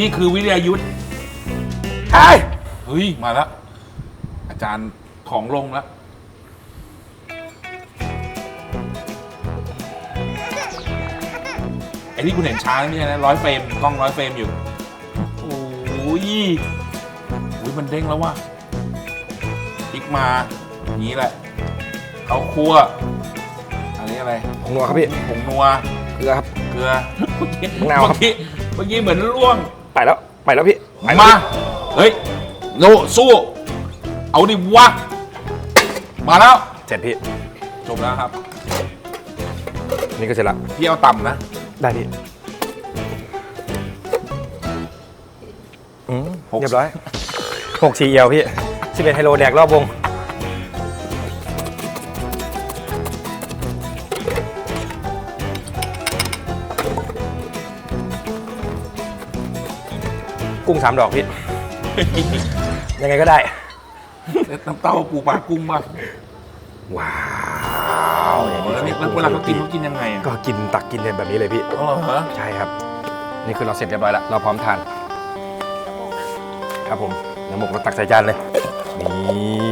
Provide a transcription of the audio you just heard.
นี่คือวิทยายุทธ์ใช่เฮ้ย มาแล้ว อาจารย์ของลงแล้ว ไอ้ที่คุณเห็นช้านี่นะร้อยเฟรมกล้องร้อยเฟรมอยู่ โอ้ยโอ้ยมันเด้งแล้วว่ะพลิกมา อย่างนี้แหละ เขาคั่ว อันนี้อะไรผงนัวครับพี่ผงนัว เกลือครับ เกลือเมื่อกี้มะนาวครับเมื่อกี้เมื่อกี้เหมือนล่วง ไปแล้วไปแล้วพี่ไปแล้วมา พี่เฮ้ยโนสู้ เอาดิวะ มาแล้ว เสร็จพี่จบแล้วครับ นี่ก็เสร็จละพี่เอาต่ำนะ ได้พี่อืมหก เรียบร้อยหกสี่เอียวพี่สิบเอ็ดไฮโลแดกรอบวง กุ้งสามดอกพี่ ยังไงก็ได้ น้ำเต้าปูปลากุ้งมาว้าวแล้วนี่แล้วเวลาเขากินเขากินยังไงอะก็กินตักกินเนี่ยแบบนี้เลยพี่ อ๋อเหรอใช่ครับ นี่คือเราเสร็จเรียบร้อยแล้ว เราพร้อมทาน ครับผมเดี๋ยวหมกเราตักใส่จานเลย นี่